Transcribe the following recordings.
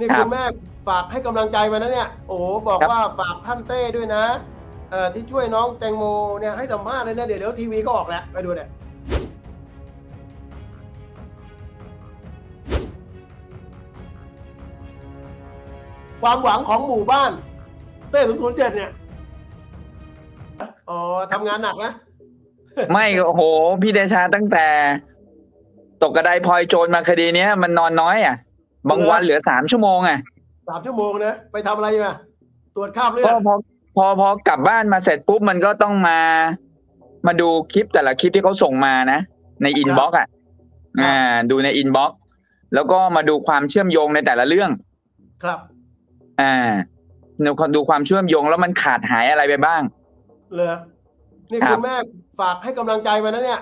นี่ครับคุณแม่ฝากให้กำลังใจมานะเนี่ย โอ้โหบอกครับว่าฝากท่านเต้ด้วยนะเอ่อที่ช่วยน้องแตงโมเนี่ยให้สัมภาษณ์เลยนะเดี๋ยวเดี๋ยวทีวีก็ออกแล้วไปดูเนี่ยความหวังของหมู่บ้าน เต้ศูนย์ศูนย์เจ็ดเนี่ยอ๋อทำงานหนักนะ ไม่โอ้โห พี่เดชาตั้งแต่ ตกกระไดพลอยโจรมาคดีเนี้ย มันนอนน้อยอะ บางวันเหลือสามชั่วโมงอะสามชั่วโมงนะไปทำอะไรมาตรวจคราบเลือก็ดพอพอพอกลับบ้านมาเสร็จปุ๊บมันก็ต้องมา มาดูคลิปแต่ละคลิปที่เขาส่งมานะ ในอินบ็อกซ์อะอ่า ดูในอินบ็อกซ์แล้วก็มาดูความเชื่อมโยงในแต่ละเรื่อง ครับ อ่าดูดูความเชื่อมโยงแล้วมันขาดหายอะไรไปบ้างเลยนี่ครับคุณแม่ฝากให้กำลังใจมานะเนี่ย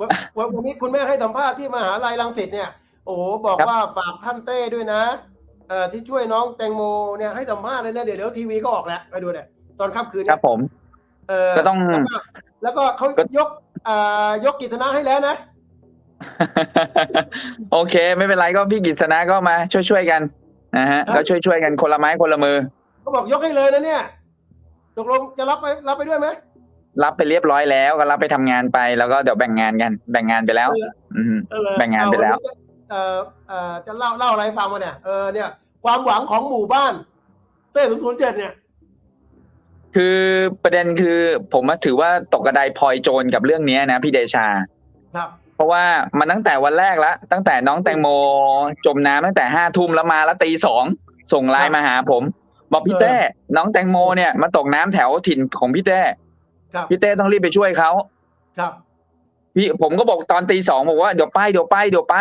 วันวันวันนี้คุณแม่ให้สัมภาษณ์ที่มหาลัยรังสิตเนี่ย โอ้โหบอกว่าฝากท่านเต้ด้วยนะเอ่อที่ช่วยน้องแตงโมเนี่ยให้สัมภาษณ์เลยนะเดี๋ยวเดี๋ยวทีวีก็ออกแล้วไปดูเนี่ยตอนค่ำคืนคเนี่รับยผม เออก็ต้อง แล้วก็แล้วก็เขาก็ยกอ่ายกกิจนะให้แล้วนะ โอเค ไม่เป็นไรก็พี่กิษณะก็มาช่วยช่วยๆกันนะฮะก็ช่วยช่วยๆกันคนละไม้คนละมือ เขาบอกยกให้เลยนะเนี่ยตกลงจะรับไปรับไปด้วยไหมรับไปเรียบร้อยแล้วก็รับไปทำงานไปแล้วก็เดี๋ยวแบ่งงานกัน แบ่งงานไปแล้ว อืม เออแบ่งงานไปแล้ว เอจะ เอ่อเอ่อจะเล่าเล่าอะไรให้ฟังมาเนี่ยเออเนี่ย ความหวังของหมู่บ้านเต้ศูนย์ศูนย์เจ็ดเนี่ย คือประเด็นคือผมว่าถือว่าตกกระไดพลอยโจรกับเรื่องเนี้ยนะพี่เดชา ครับ เพราะว่ามันตั้งแต่วันแรกแล้วตั้งแต่น้องแตงโมจมน้ำตั้งแต่ห้าทุ่มแล้วมาแล้วตีสองส่งไลน์มาหาผม บอกพี่เออเต้น้องแตงโมเนี่ยมาตกน้ำแถวถิ่นของพี่เต้ครับ พี่เต้ต้องรีบไปช่วยเขาครับ พี่ผมก็บอกตอนตีสองบอกว่าเดี๋ยวไปเดี๋ยวไปเดี๋ยวไป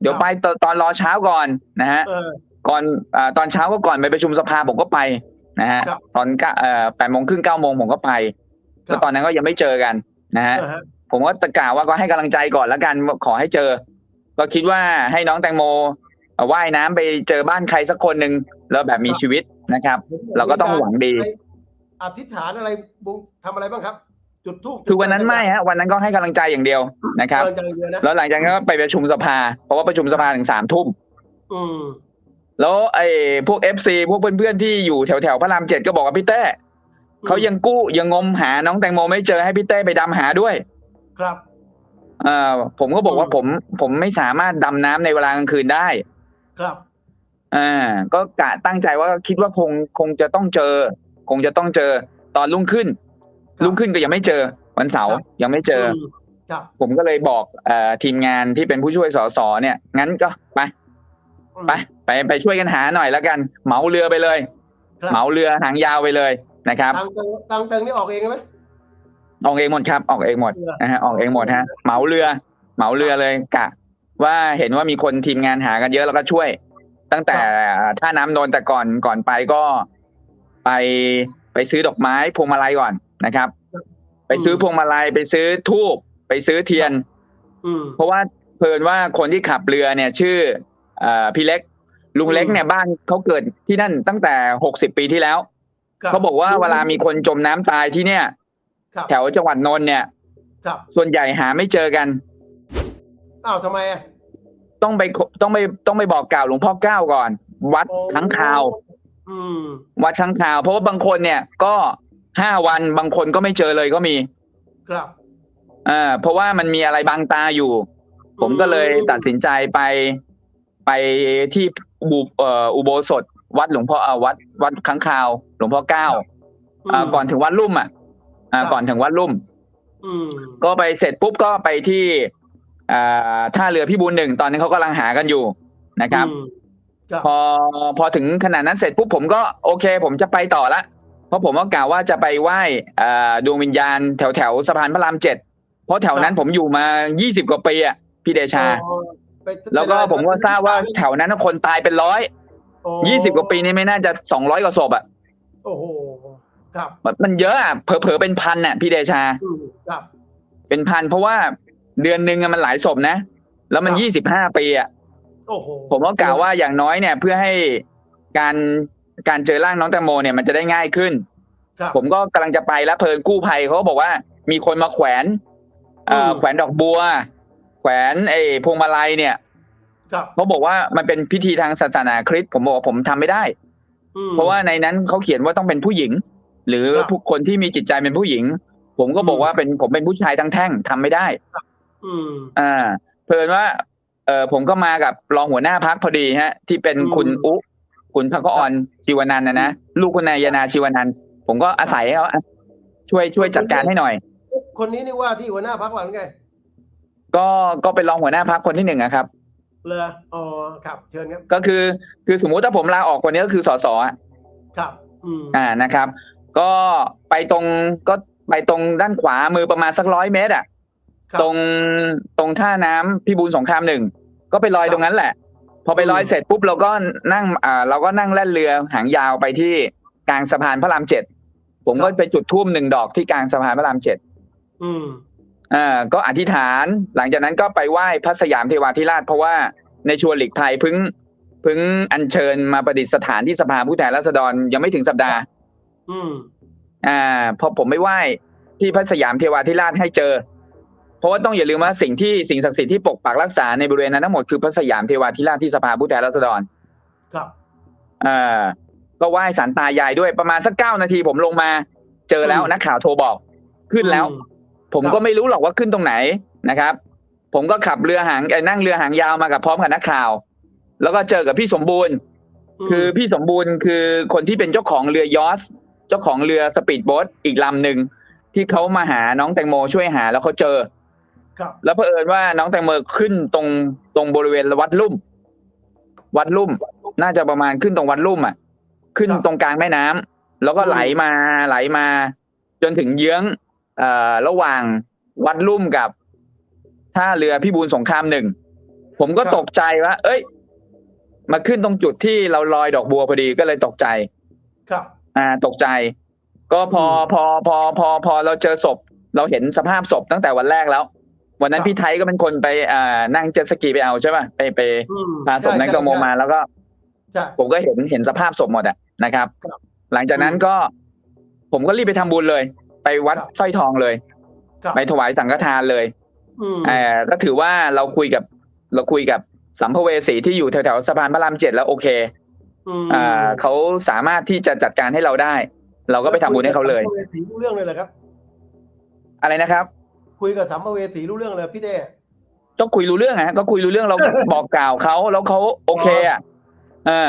เดี๋ยวไปตอนตอนรอเช้าก่อนนะฮะ เออ ก่อนอ่าตอนเช้าก็ก่อนไปประชุมสภาผมก็ไปนะฮะครับตอนเก้าเอ่อแปดโมงครึ่งเก้าโมงผมก็ไปครับ แล้วตอนนั้นก็ยังไม่เจอกันนะฮะ เออฮะ ผมก็ตะกล่าวว่าก็ให้กำลังใจก่อนแล้วกันขอให้เจอ ก็คิดว่าให้น้องแตงโมเอ่อว่ายน้ำไปเจอบ้านใครสักคนหนึ่งแล้วแบบมีชีวิตนะครับ เราก็ต้องหวังดี อธิษฐานอะไรบุญทำอะไรบ้างครับ จุดทูบคือวันนั้นไม่ฮะวันนั้นก็ให้กำลังใจอย่างเดียวนะครับกำลังใจเดียวนะแล้วหลังจากนั้นก็ไปประชุมสภา เพราะว่าประชุมสภาถึงสามทุ่มอืมแล้วไอ้พวกเอฟซีพวกเพื่อนๆที่อยู่แถวแถวๆพระรามเจ็ดก็บอกว่าพี่เต้เขายังกู้ยังงมหาน้องแตงโมไม่เจอให้พี่เต้ไปดำหาด้วย ครับเอ่อผมก็บอกว่าอืมผมผมไม่สามารถดำน้ำในเวลากลางคืนได้ ครับอ่าก็กะตั้งใจว่าคิดว่าคงคงจะต้องเจอ คงจะต้องเจอตอนรุ่งขึ้นค รับรุ่งขึ้นก็ยังไม่เจอวันเสาร์ครับยังไม่เจออมครับผมก็เลยบอกเอ่อทีมงานที่เป็นผู้ช่วยสสเนี่ย งั้นก็ไปอืมไปไปไปช่วยกันหาหน่อยแล้วกันเหมาเรือไปเลยครับเหมาเรือหางยาวไปเลยนะครับทางเติงทางเติงนี่ออกเองไหมออกเองหมดครับ ออกเองหมดเรือนะฮะออกเองหมดฮะเหมาเรือ เหมาเรือเลยกะ ว่าเห็นว่ามีคนทีมงานหากันเยอะแล้วก็ช่วย ตั้งแต่ท่าน้ำนนท์แต่ก่อนก่อนไปก็ ไปไปซื้อดอกไม้พวงมาลัยก่อน นะครับ ไปซื้อพวงมาลัยไปซื้อทูบไปซื้อเทียนอืมเพราะว่าเพลินว่าคนที่ขับเรือเนี่ย ชื่อเอ่อพี่เล็ก ลุงเล็กเนี่ยบ้านเขาเกิดที่นั่นตั้งแต่หกสิบปีที่แล้วครับเขาบอกว่าเวลามีคนจมน้ำตายที่เนี่ยครับแถวจังหวัดนนท์เนี่ยครับส่วนใหญ่หาไม่เจอกันอ้าวทำไมอะต้องไปต้องไปต้องไปบอกกล่าวหลวงพ่อเก้าก่อน วัดโอ้ทั้งคาวอืมวัดทั้งคาว เพราะว่าบางคนเนี่ยก็ ห้าวันบางคนก็ไม่เจอเลยก็มี ครับ อ่า เพราะว่ามันมีอะไรบังตาอยู่ ผมก็เลยตัดสินใจไปไปที่อุเอ่ออุโบสถ วัดหลวงพ่ออ่าวัดวัดค้างคาว หลวงพ่อเก้าอ่าก่อนถึงวัดลุ่มอะ อ่าครับก่อนถึงวัดลุ่มอืมก็ไปเสร็จปุ๊บก็ไปที่อ่าท่าเรือพิบูลหนึ่งตอนนี้เขากำลังหากันอยู่นะครับอืมครับพอพอถึงขนาดนั้นเสร็จปุ๊บผมก็โอเค ผมจะไปต่อละ เพราะผมก็กล่าวว่าจะไปไหว้อ่าดวงวิญญาณแถวแถวสะพานพระรามเจ็ดเพราะแถวนั้นผมอยู่มา20กว่าปีอะพี่เดชาอ๋อไปแล้วก็ผมก็ทราบว่าแถวนั้นคนตายเป็นร้อยโอ้ยี่สิบกว่าปีนี้ไม่น่าจะสองร้อยกว่าศพอะโอ้โหครับมันมันเยอะอะเผลอๆเป็นพันอะพี่เดชาอืมครับเป็นพันเพราะว่าเดือนหนึ่งอะมันหลายศพนะ แล้วมันครับยี่สิบห้าปีอะโอ้โหผมก็กล่าวว่าอย่างน้อยเนี่ย เพื่อให้การ การเจอร่างน้องแตงโมเนี่ยมันจะได้ง่ายขึ้นครับผมก็กำลังจะไปแล้วเพลินกู้ภัยเขาก็บอกว่ามีคนมาแขวนเอ่ออืมแขวนดอกบัว แขวนไอ้พวงมาลัยเนี่ยครับเขาบอกว่ามันเป็นพิธีทางศาสนาคริสต์ผมบอกว่าผมทำไม่ได้อืมเพราะว่าในนั้นเขาเขียนว่าต้องเป็นผู้หญิง หรือครับผู้คนที่มีจิตใจเป็นผู้หญิง ผมก็บอกอืมว่าเป็นผมเป็นผู้ชายทั้งแท่งทำไม่ได้อืมอ่าเพลินว่า เออผมก็มากับรองหัวหน้าพักพอดีฮะ ที่เป็นอืมคุณอุ คุณพักออนชีวนันท์นะนะลูกคุณนายนาชีวนันท์ผมก็อาศัยเขาอะช่วยช่วยจัดการให้หน่อย คนนี้นี่ว่าที่หัวหน้าพักหรือไง ก็ก็เป็นรองหัวหน้าพักคนที่หนึ่งอะครับเลยอ๋อครับเชิญครับ ก็คือคือสมมุติถ้าผมลาออกคนนี้ก็คือสสอะครับ อืมอ่านะครับ ก็ไปตรงก็ไปตรงด้านขวามือประมาณสักร้อยเมตรอะครับตรงตรงท่าน้ำพิบูลสงครามหนึ่งก็ไปลอยครับตรงนั้นแหละ พอไปลอยอืมเสร็จปุ๊บเราก็นั่งอ่าเราก็นั่งแล่นเรือหางยาวไปที่กลางสะพานพระรามเจ็ดผมก็ไปจุดทุ่มหนึ่งดอกที่กลางสะพานพระรามเจ็ดอืมอ่าก็อธิษฐาน หลังจากนั้นก็ไปไหว้พระสยามเทวาธิราช เพราะว่าในชวนหลีกภัยเพึ่งเพึ่งอัญเชิญมาประดิษฐานที่สภาผู้แทนราษฎรยังไม่ถึงสัปดาห์ อืมอ่า พอผมไม่ไหว้ที่พระสยามเทวาธิราชให้เจอ เพราะว่าต้องอย่าลืมว่าสิ่งที่สิ่งศักดิ์สิทธิ์ที่ปกปักรักษาในบริเวณนั้นทั้งหมดคือพระสยามเทวาธิราชที่สภาผู้แทนราษฎร ครับอ่าก็ไหว้สารตายายด้วยประมาณสักเก้านาทีผมลงมา เจอแล้วอืมนักข่าวโทรบอก ขึ้นแล้วอืมผมครับก็ไม่รู้หรอกว่าขึ้นตรงไหนนะครับ ผมก็ขับเรือหางเอ่อนั่งเรือหางยาวมากับพร้อมกับนักข่าว แล้วก็เจอกับพี่สมบูรณ์มคือพี่สมบูรณ์คือคนที่เป็นเจ้าของเรือยอสเจ้าของเรือสปีดโบ๊ทอีกลำหนึ่งที่เขามาหาน้องแตงโมช่วยหาแล้วเขาเจอครับ แล้วเผอิญว่าน้องแตงโมขึ้นตรงตรงบริเวณวัดลุ่ม วัดลุ่ม น่าจะประมาณขึ้นตรงวัดลุ่มอะ ขึ้นครับตรงกลางแม่น้ำแล้วก็อืมไหลมาไหลมา จนถึงเยื้องเอ่อระหว่างวัดลุ่มกับท่าเรือพิบูลสงครามหนึ่งผมก็ตกใจว่า เอ้ย มาขึ้นตรงจุดที่เราลอยดอกบัวพอดีก็เลยตกใจ ครับ อ่า ตกใจ ก็พออืมพอพอพอพอเราเจอศพ เราเห็นสภาพศพตั้งแต่วันแรกแล้ว วันนั้คนรับพี่ไทยก็เป็นคนไปอ่านั่งเจ็ตสกีไปเอาใช่ป่ะไปไปอืมพาศพนักแตงโมมาแล้วก็ใช่ผมก็เห็นเห็นสภาพศพหมดอะนะครับครับ หลังจากนั้นอืมก็ ผมก็รีบไปทำบุญเลย ไปวัดครับสร้อยทองเลยครับไปถวายสังฆทานเลยอืมเอ่อก็ถือว่าเราคุยกับ เราคุยกับสัมภเวสีที่อยู่แถวๆสะพานพระรามเจ็ดแล้วโอเคอืมอ่าเขาสามารถที่จะจัดการให้เราได้ เราก็ไปทำบุญให้เขาเลยคุกับสัมภเวสีรู้เรื่องเลยเหรอครับ อะไรนะครับ คุยกับสัมภเวสีรู้เรื่องเลยพี่เต้ก็คุยรู้เรื่องอะฮะก็คุยรู้เรื่องเราบอกกล่าวเขาแล้วเขาโอเคอะเออ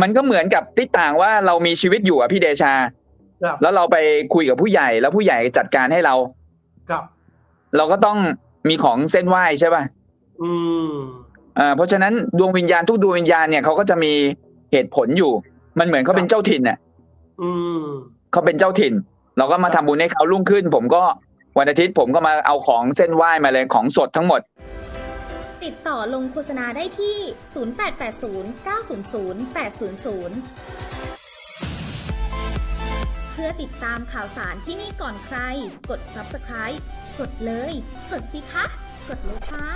มันก็เหมือนกับที่ต่างว่าเรามีชีวิตอยู่อะพี่เดชาครับแล้วเราไปคุยกับผู้ใหญ่แล้วผู้ใหญ่จัดการให้เราครับ เราก็ต้องมีของเส้นไหว้ใช่ป่ะอืมเอ่าเพราะฉะนั้นดวงวิญญาณทุกดวงวิญญาณเนี่ยเขาก็จะมีเหตุผลอยู่ มันเหมือนเขาเป็นเจ้าถิ่นน่ะ อืมเขาเป็นเจ้าถิ่น เราก็มาทำบุญให้เขารุ่งขึ้น ผมก็ วันอาทิตย์ผมก็มาเอาของเส้นไหว้มาเลยของสดทั้งหมด ติดต่อลงโฆษณาได้ที่ 0880 900 800 เพื่อติดตามข่าวสารที่นี่ก่อนใคร กด subscribe กดเลย กดสิคะ กดเลยค่ะ